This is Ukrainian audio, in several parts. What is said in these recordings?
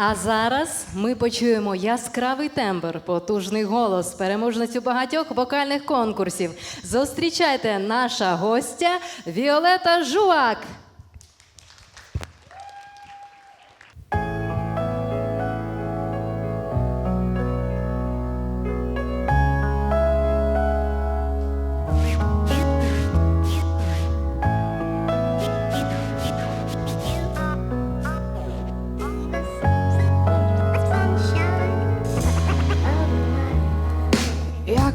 А зараз ми почуємо яскравий тембр, потужний голос, переможницю багатьох вокальних конкурсів. Зустрічайте наша гостя Віолета Жуак.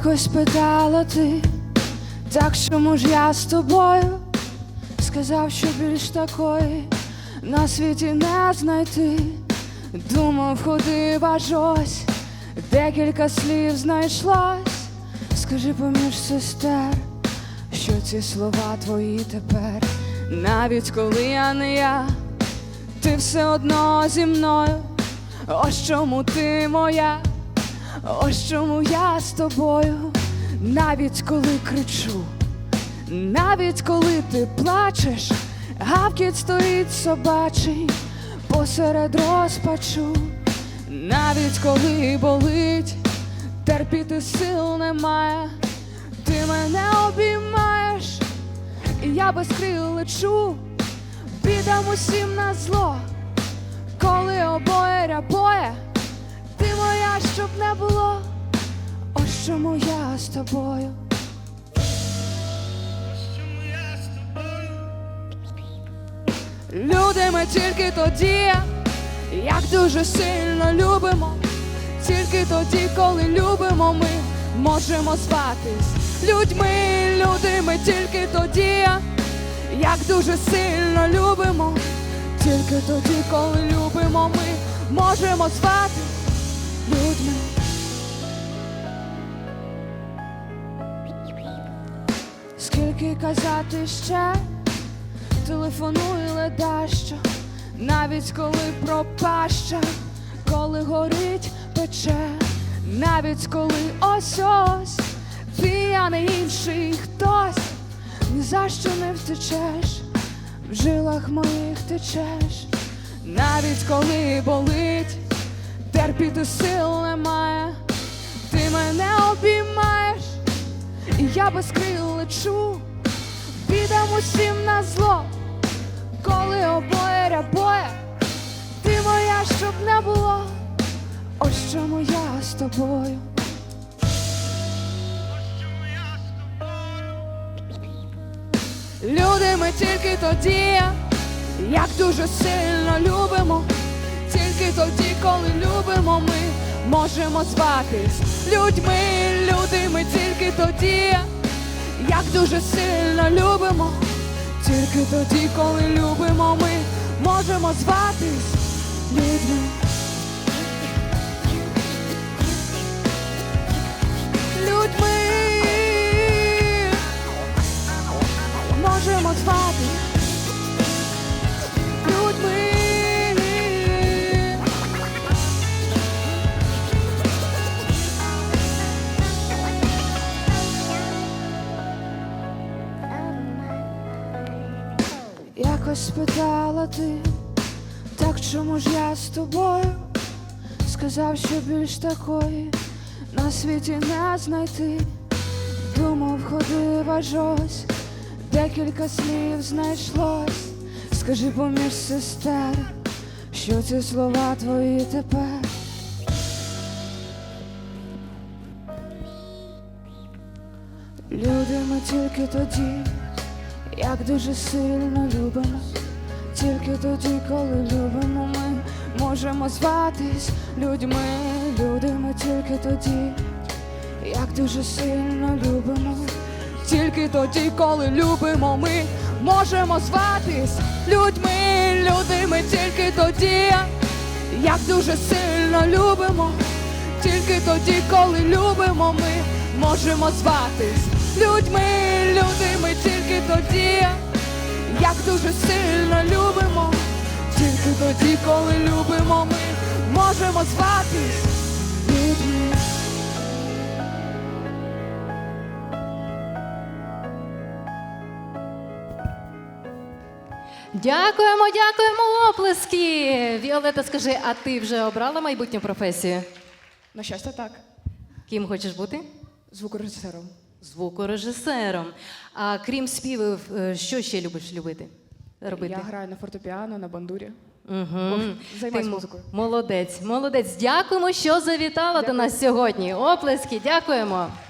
Якось питала ти, так чому ж я з тобою? Сказав, що більш такої на світі не знайти. Думав, ходив аж ось, декілька слів знайшлось. Скажи поміж сестер, що ці слова твої тепер, навіть коли я не я, ти все одно зі мною. Ось чому ти моя. Ось чому я з тобою, навіть коли кричу, навіть коли ти плачеш, гавкіт стоїть собачий посеред розпачу, навіть коли болить, терпіти сил немає, ти мене обіймаєш, і я без крил лечу, підам усім на зло, коли обоє чому я з тобою. Люди ми тільки тоді, як дуже сильно любимо, тільки тоді, коли любимо, ми можемо зватись людьми, люди ми тільки тоді, як дуже сильно любимо, тільки тоді, коли любимо, ми можемо зватись людьми. Скільки казати ще, телефонуй леда що, навіть коли пропаща, коли горить пече, навіть коли ось ось, ти, а не інший хтось, ні за що не втечеш, в жилах моїх течеш, навіть коли болить терпіти сил немає, ти мене обіймаєш, я без крил лечу, підем усім на зло, коли обоє рябоє, ти моя, щоб не було, ось чому я з тобою. Люди ми тільки тоді, як дуже сильно любимо, тільки тоді, коли любимо, ми можемо зватись людьми, люди ми тільки тоді, як дуже сильно любимо, тільки тоді, коли любимо, ми можемо зватись людьми. Людьми Якось спитала ти, так чому ж я з тобою? Сказав, що більш такої на світі не знайти. Думав, ходив аж ось, декілька слів знайшлось. Скажи поміж сестер, що ці слова твої тепер. Люди ми тільки тоді, як дуже сильно любимо, тільки тоді, коли любимо, ми. Можемо зватись людьми, люди ми тільки тоді, як дуже сильно любимо, тільки тоді, коли любимо, ми. Можемо зватись людьми, люди ми тільки тоді, як дуже сильно любимо, тільки тоді, коли любимо, ми. Можемо зватись людьми, люди ми тільки тоді, як дуже сильно любимо, тільки тоді, коли любимо, ми можемо зватись людьми. Дякуємо, дякуємо, оплески. Віолета, скажи, а ти вже обрала майбутню професію? На щастя, так. Ким хочеш бути? Звукорежисером. Звукорежисером. А крім співів, е, що ще любиш любити? Робити? Я граю на фортепіано, на бандурі. Угу. Займаюсь музикою. Молодець, молодець. Дякуємо, що завітала до нас сьогодні. Оплески, дякуємо.